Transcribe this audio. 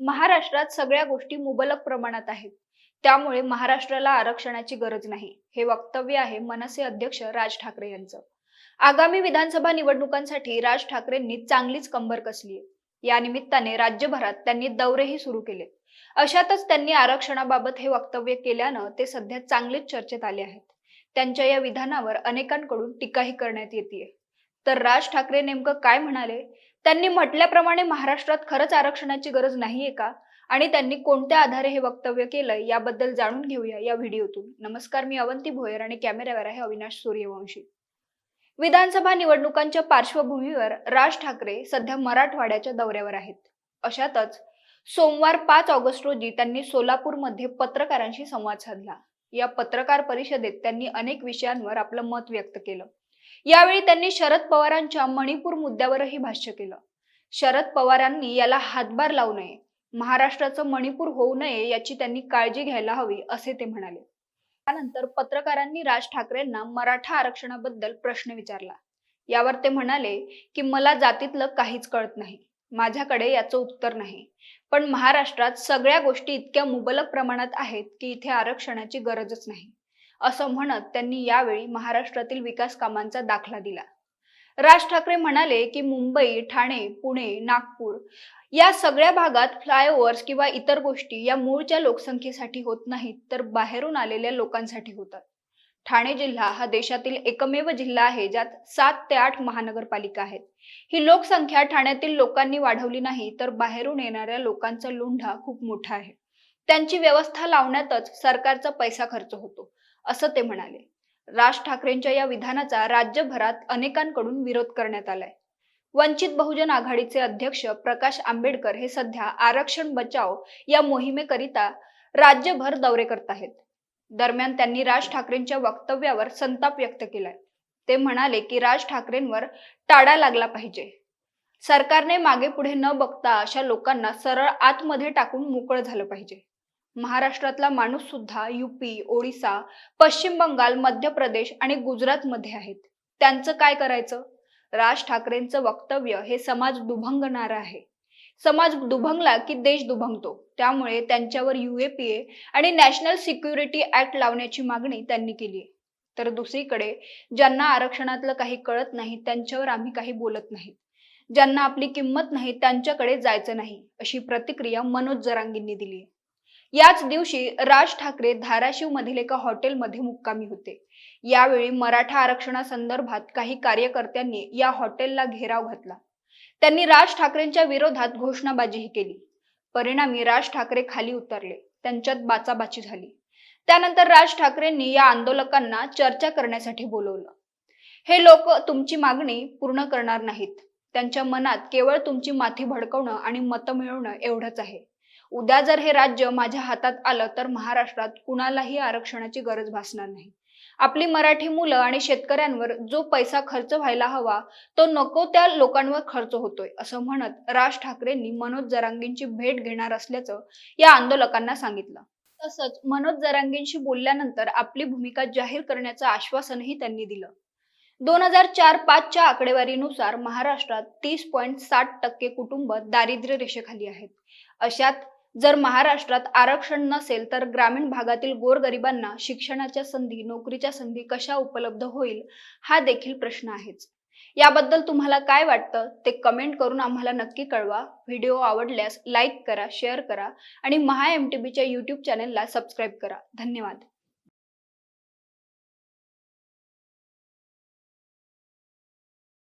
महाराष्ट्रात सगळ्या गोष्टी मुबलक प्रमाणात आहेत. त्यामुळे महाराष्ट्राला आरक्षणाची गरज नाही. हे वक्तव्य आहे मनसे अध्यक्ष राज ठाकरे यांचं. आगामी विधानसभा निवडणुकांसाठी राज ठाकरेंनी चांगलीच कंबर कसली या निमित्ताने राज्यभरात त्यांनी दौरेही सुरू केले. अशातच त्यांनी आरक्षणाबाबत हे वक्तव्य केल्यानं ते सध्या चांगलेच चर्चेत आले आहेत. त्यांच्या या विधानावर अनेकांकडून टीकाही करण्यात येते तर राज ठाकरे नेमकं काय म्हणाले? त्यांनी म्हटल्याप्रमाणे महाराष्ट्रात खरंच आरक्षणाची गरज नाहीये का? आणि त्यांनी कोणत्या आधारे हे वक्तव्य केलंय याबद्दल जाणून घेऊया या व्हिडिओतून. नमस्कार मी अवंती भोयर आणि कॅमेऱ्यावर आहे अविनाश सूर्यवंशी. विधानसभा निवडणुकांच्या पार्श्वभूमीवर राज ठाकरे सध्या मराठवाड्याच्या दौऱ्यावर आहेत. अशातच सोमवार पाच ऑगस्ट रोजी त्यांनी सोलापूरमध्ये पत्रकारांशी संवाद साधला. या पत्रकार परिषदेत त्यांनी अनेक विषयांवर आपलं मत व्यक्त केलं. यावेळी त्यांनी शरद पवारांच्या मणिपूर मुद्द्यावरही भाष्य केलं. शरद पवारांनी याला हातभार लावू नये महाराष्ट्राचं मणिपूर होऊ नये याची त्यांनी काळजी घ्यायला हवी असे ते म्हणाले. त्यानंतर पत्रकारांनी राज ठाकरेंना मराठा आरक्षणाबद्दल प्रश्न विचारला. यावर ते म्हणाले की मला जातीतलं काहीच कळत नाही. माझ्याकडे याचं उत्तर नाही. पण महाराष्ट्रात सगळ्या गोष्टी इतक्या मुबलक प्रमाणात आहेत की इथे आरक्षणाची गरजच नाही. असं म्हणत त्यांनी यावेळी महाराष्ट्रातील विकास कामांचा दाखला दिला. राज ठाकरे म्हणाले की मुंबई ठाणे पुणे नागपूर या सगळ्या भागात फ्लायओव्हर्स किंवा इतर गोष्टी या मूळच्या लोकसंख्येसाठी होत नाहीत तर बाहेरून आलेल्या लोकांसाठी होतात. ठाणे जिल्हा हा देशातील एकमेव जिल्हा आहे ज्यात सात ते आठ महानगरपालिका आहेत. ही लोकसंख्या ठाण्यातील लोकांनी वाढवली नाही तर बाहेरून येणाऱ्या लोकांचा लोंढा खूप मोठा आहे. त्यांची व्यवस्था लावण्यातच सरकारचा पैसा खर्च होतो. असं ते म्हणाले. राज ठाकरेंच्या या विधानाचा राज्यभरात अनेकांकडून विरोध करण्यात आलाय. वंचित बहुजन आघाडीचे अध्यक्ष प्रकाश आंबेडकर हे सध्या आरक्षण बचाव या मोहिमेकरिता राज्यभर दौरे करत आहेत. दरम्यान त्यांनी राज ठाकरेंच्या वक्तव्यावर संताप व्यक्त केलाय. ते म्हणाले की राज ठाकरेंवर टाळा लागला पाहिजे. सरकारने मागे पुढे न बघता अशा लोकांना सरळ आतमध्ये टाकून मोकळं झालं पाहिजे. महाराष्ट्रातला माणूस सुद्धा युपी ओडिसा पश्चिम बंगाल मध्य प्रदेश आणि गुजरात मध्ये आहेत. त्यांचं काय करायचं? राज ठाकरेंचं वक्तव्य हे समाज दुभंगणार आहे. समाज दुभंगला की देश दुभंगतो? त्यामुळे त्यांच्यावर युएपीए आणि नॅशनल सिक्युरिटी ऍक्ट लावण्याची मागणी त्यांनी केली आहे. तर दुसरीकडे ज्यांना आरक्षणातलं काही कळत नाही त्यांच्यावर आम्ही काही बोलत नाही. ज्यांना आपली किंमत नाही त्यांच्याकडे जायचं नाही अशी प्रतिक्रिया मनोज जरांगींनी दिली आहे. याच दिवशी राज ठाकरे धाराशिव मधील एका हॉटेलमध्ये मुक्कामी होते. यावेळी मराठा आरक्षणासंदर्भात काही कार्यकर्त्यांनी या हॉटेलला घेराव घातला. त्यांनी राज ठाकरेंच्या विरोधात घोषणाबाजीही केली. परिणामी राज ठाकरे खाली उतरले. त्यांच्यात बाचाबाची झाली. त्यानंतर राज ठाकरेंनी या आंदोलकांना चर्चा करण्यासाठी बोलवलं. हे लोक तुमची मागणी पूर्ण करणार नाहीत. त्यांच्या मनात केवळ तुमची माथी भडकवणं आणि मतं मिळवणं एवढंच आहे. उद्या जर हे राज्य माझ्या हातात आलं तर महाराष्ट्रात कुणालाही आरक्षणाची गरज भासणार नाही. आपली मराठी मुलं आणि शेतकऱ्यांवर जो पैसा खर्च व्हायला हवा तो नको त्या लोकांवर खर्च होतोय असं म्हणत राज ठाकरेंनी मनोज जरांगींची भेट घेणार असल्याचं या आंदोलकांना सांगितलं. तसंच मनोज जरांगींशी बोलल्यानंतर आपली भूमिका जाहीर करण्याचं आश्वासनही त्यांनी दिलं. दोन हजार चार पाचच्या आकडेवारीनुसार महाराष्ट्रात तीस पॉईंट साठ टक्के कुटुंब दारिद्र्य रेषेखाली आहेत. अशात जर महाराष्ट्रात आरक्षण नसेल तर ग्रामीण भागातील गोरगरिबांना शिक्षणाच्या संधी नोकरीच्या संधी कशा उपलब्ध होईल हा देखील प्रश्न आहेच. याबद्दल तुम्हाला काय वाटतं ते कमेंट करून आम्हाला नक्की कळवा. व्हिडिओ आवडल्यास लाईक करा शेअर करा आणि महा एम टी बीच्या यूट्यूब चॅनेलला सबस्क्राईब करा. धन्यवाद.